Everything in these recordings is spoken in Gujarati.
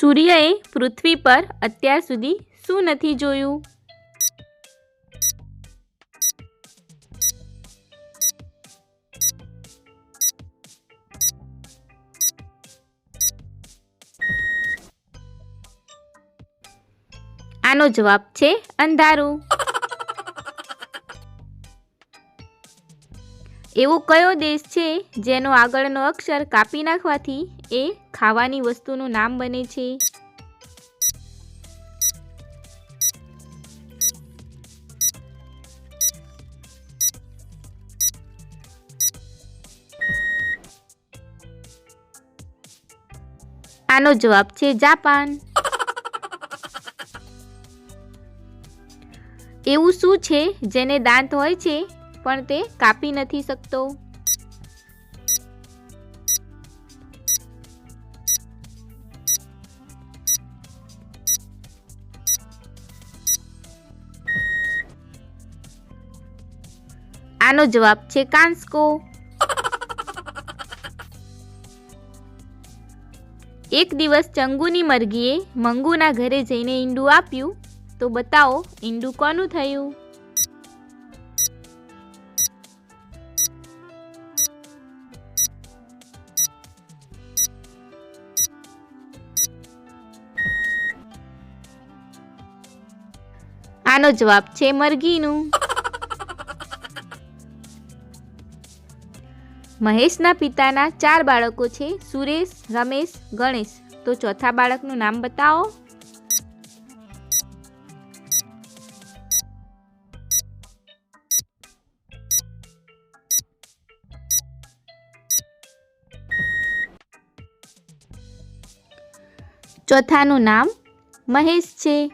સૂર્યએ પૃથ્વી પર અત્યાર સુધી શું નથી જોયું? આનો જવાબ છે અંધારું. એવો કયો દેશ છે જેનો આગળનો અક્ષર કાપી નાખવાથી એ ખાવાની વસ્તુનું નામ બને છે? આનો જવાબ છે જાપાન. એવું શું છે જેને દાંત હોય છે, પણ તે કાપી નથી શકતો? આનો જવાબ છે કાંસકો. એક દિવસ ચંગુની મરઘીએ મંગુના ઘરે જઈને ઈંડું આપ્યું. તો બતાવો, ઈંડું કોનું થયું? આનો જવાબ છે મરઘીનું. મહેશના પિતાના ચાર બાળકો છે, સુરેશ, રમેશ, ગણેશ. તો ચોથા બાળકનું નામ બતાવો. ચોથાનું નામ મહેશ છે.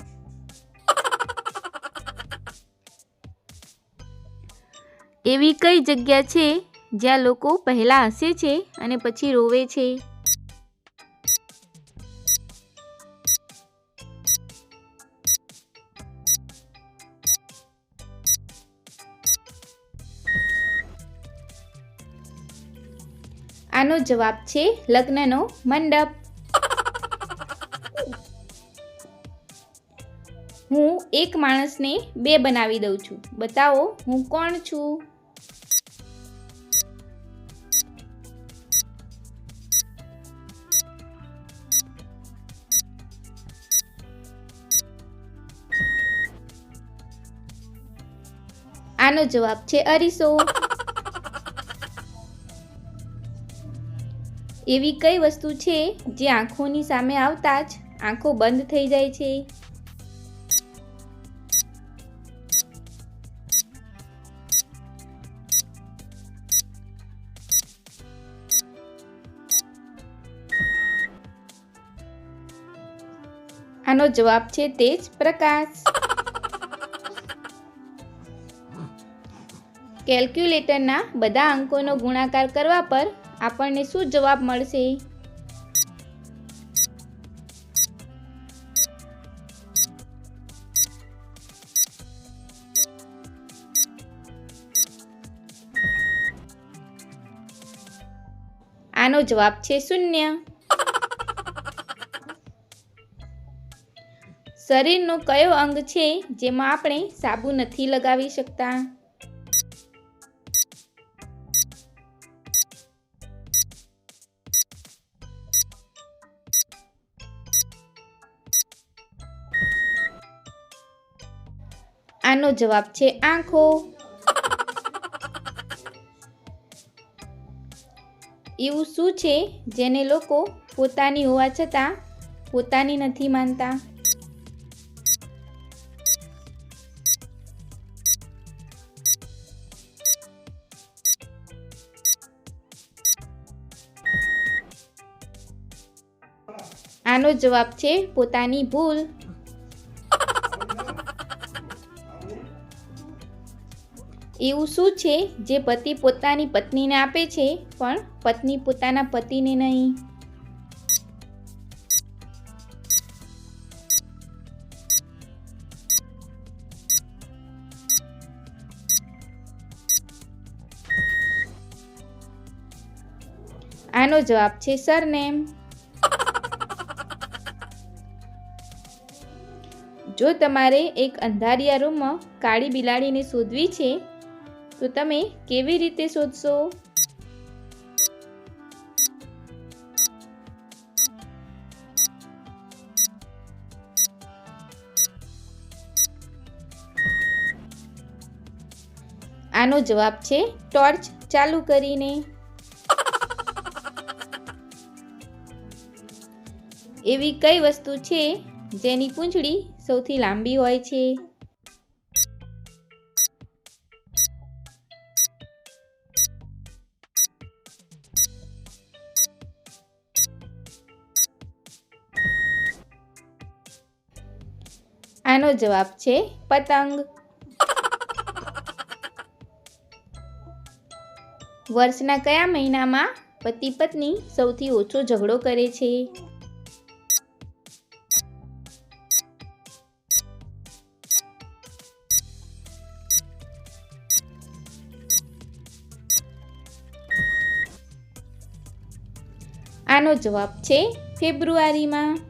એવી કઈ જગ્યા છે જ્યાં લોકો પહેલાં હસે છે અને પછી રોવે છે. આનો જવાબ છે લગ્નનો મંડપ. હું એક માણસને બે બનાવી દઉં છું. બતાવો હું કોણ છું? આનો જવાબ છે અરીસો. એવી કઈ વસ્તુ છે જે આંખોની સામે આવતા જ આંખો બંધ થઈ જાય છે? આનો જવાબ છે તેજ પ્રકાશ. કેલ્ક્યુલેટરના બધા અંકોનો ગુણાકાર કરવા પર આપણને શું જવાબ મળશે? આનો જવાબ છે શૂન્ય. શરીરનો કયો અંગ છે જેમાં આપણે સાબુ નથી લગાવી શકતા? આનો જવાબ છે આંખો. એવું શું છે જેને લોકો પોતાની હોવા છતાં પોતાની નથી માનતા? આનો જવાબ છે પોતાની ભૂલ. એવું શું છે? જે પતિ પોતાની પત્નીને આપે છે, પણ પત્ની પોતાના પતિને નહીં. આનો જવાબ છે સરનેમ. જો તમારે એક અંધારિયા રૂમમાં કાળી બિલાડીને શોધવી છે તો તમે કેવી રીતે શોધશો? આનો જવાબ છે ટોર્ચ ચાલુ કરીને. એવી કઈ વસ્તુ છે જેની પૂંછડી સૌથી લાંબી હોય છે? આનો જવાબ છે પતંગ. વર્ષના કયા મહિનામાં પતિ પત્ની સૌથી ઓછો ઝઘડો કરે છે? આનો જવાબ છે ફેબ્રુઆરીમાં.